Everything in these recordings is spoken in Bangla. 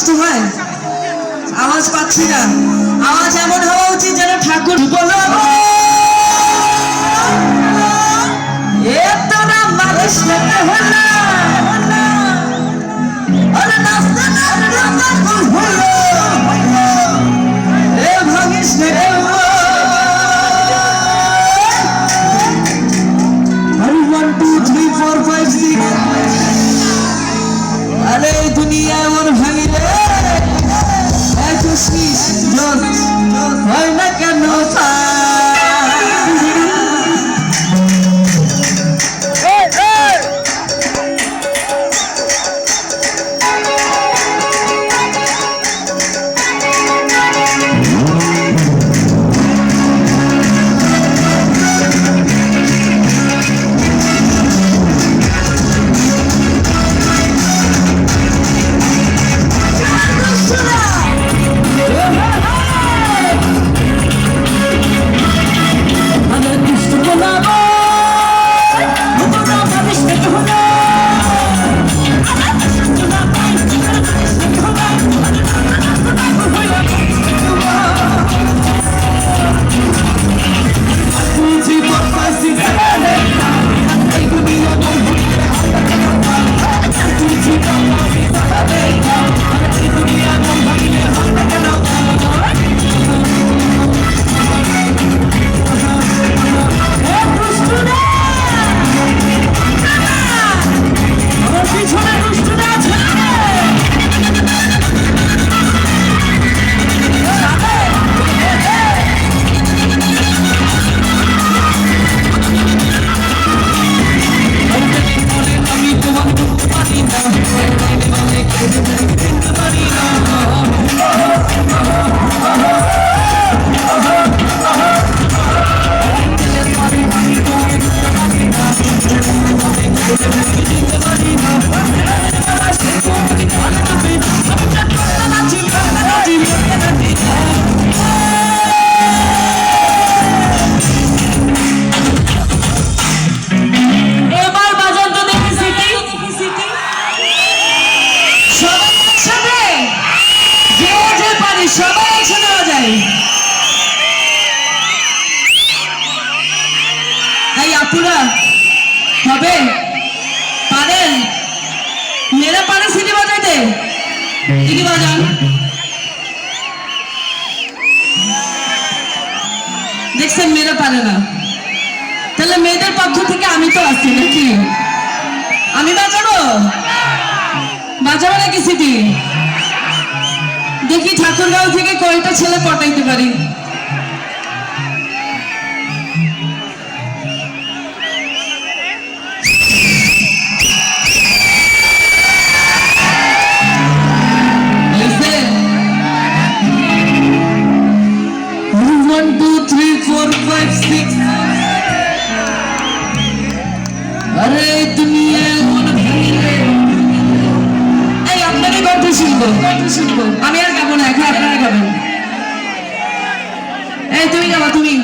কষ্ট হয়? আওয়াজ পাচ্ছি না। আওয়াজ এমন হওয়া উচিত যেন ঠাকুর বলো এত না মানুষ আপুরা হবে? পারেন? মেয়েরা পারে সিটি বাজাইতে? কি কি বাজান। দেখছেন, মেয়েরা পারে না। তাহলে মেয়েদের পক্ষ থেকে আমি তো আছি নাকি? আমি বাঁচাবো বাঁচাবো নাকি সিটি? দেখি ঠাকুরগাঁও থেকে কয়টা ছেলে পটাইতে পারি? এই তুমি গাবা তুমি।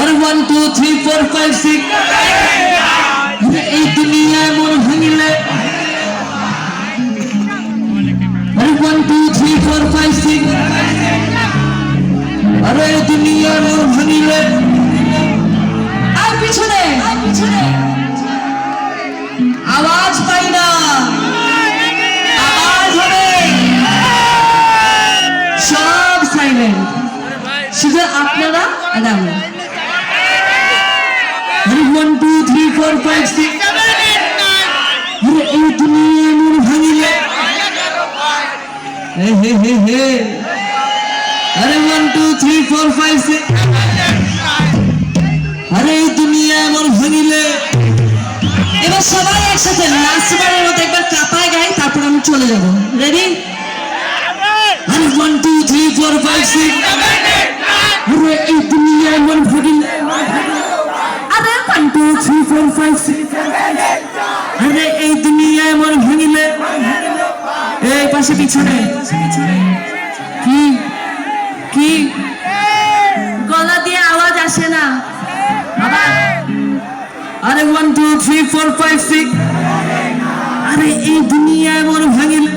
আর one two three four five six এই দুনিয়ায় মন ভাঙিলে শুধু আপনারা আর আমি one two three four five six এই দুনিয়া মন ভাঙিলে। হে হে হে আরে one two three four five six আরে, এই দুনিয়া মন ভাঙিলে। এবার সবাই একসাথে নাচবার মতো একবার কাপায় গাই তারপর আমি চলে যাব। রেডি আরে one two three four five six আরে এই মন ভাঙিলে আরে one two three four five six আরে এই দুনিয়ায় মন ভাঙিলে এই পাশে পিছনে কি কি গলা দিয়ে আওয়াজ আসে না আবার আরে one two three four five six আরে এই দুনিয়ায় মোর ভাঙিলে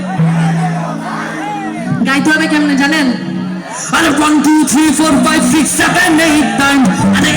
நினைத்தான் அதை